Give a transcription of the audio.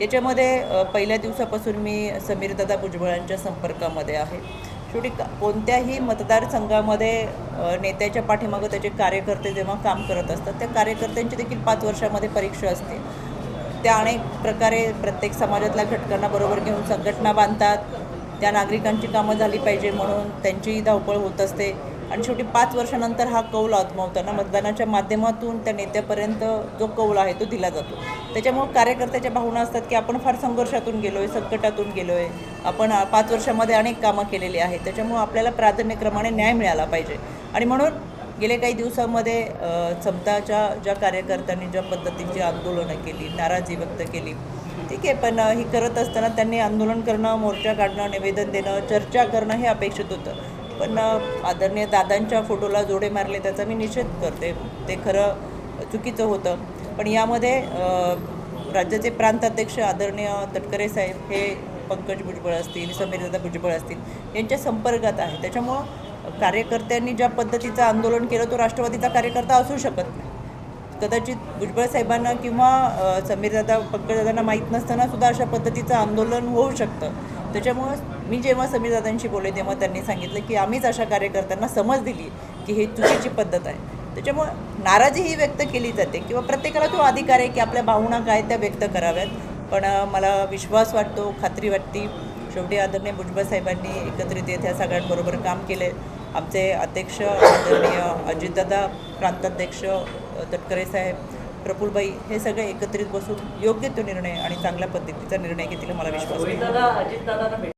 याच्यामध्ये पहिल्या दिवसापासून मी समीरदादा भुजबळांच्या संपर्कामध्ये आहे. शेवटी का- कोणत्याही मतदारसंघामध्ये नेत्याच्या पाठीमागं त्याचे कार्यकर्ते जेव्हा काम करत असतात त्या कार्यकर्त्यांची देखील पाच वर्षामध्ये परीक्षा असते. त्या अनेक प्रकारे प्रत्येक समाजातल्या घटकांना बरोबर घेऊन संघटना बांधतात. त्या नागरिकांची कामं झाली पाहिजे म्हणून त्यांचीही धावपळ होत असते. आणि शेवटी पाच वर्षानंतर हा कौल आजमावताना मतदानाच्या माध्यमातून त्या नेत्यापर्यंत जो कौल आहे तो दिला जातो. त्याच्यामुळं कार्यकर्त्याच्या भावना असतात की आपण फार संघर्षातून गेलो आहे संकटातून गेलो आहे आपण पाच वर्षामध्ये अनेक कामं केलेली आहेत. त्याच्यामुळं आपल्याला प्राधान्यक्रमाने न्याय मिळाला पाहिजे. आणि म्हणून गेले काही दिवसामध्ये समताच्या ज्या कार्यकर्त्यांनी ज्या पद्धतीची आंदोलनं केली नाराजी व्यक्त केली ठीक आहे पण ही करत असताना त्यांनी आंदोलन करणं मोर्चा काढणं निवेदन देणं चर्चा करणं हे अपेक्षित होतं. पण आदरणीय दादांच्या फोटोला जोडे मारले त्याचा मी निषेध करते. ते खरं चुकीचं होतं. पण यामध्ये राज्याचे प्रांताध्यक्ष आदरणीय तटकरे साहेब हे पंकज भुजबळ असतील समीरदादा भुजबळ असतील यांच्या संपर्कात आहे. त्याच्यामुळं कार्यकर्त्यांनी ज्या पद्धतीचं आंदोलन केलं तो राष्ट्रवादीचा कार्यकर्ता असू शकत नाही. कदाचित भुजबळ साहेबांना किंवा समीरदादा पंकजदादांना माहीत नसताना सुद्धा अशा पद्धतीचं आंदोलन होऊ शकतं. त्याच्यामुळं मी जेव्हा समीरदादांशी बोलले तेव्हा त्यांनी सांगितलं की आम्हीच अशा कार्यकर्त्यांना समज दिली की हे चुकीची पद्धत आहे. त्याच्यामुळं नाराजी ही व्यक्त केली जाते किंवा प्रत्येकाला तो अधिकार आहे की आपल्या भावना काय त्या व्यक्त कराव्यात. पण मला विश्वास वाटतो खात्री वाटती. शेवटी आदरणीय भुजबळ साहेबांनी एकत्रित येत ह्या सगळ्यांबरोबर काम केले. आमचे अध्यक्ष आदरणीय अजितदादा प्रांताध्यक्ष तटकरे साहेब प्रफुलबाई हे सगळे एकत्रित बसून योग्य तो निर्णय आणि चांगल्या पद्धतीचा निर्णय घेतील मला विश्वास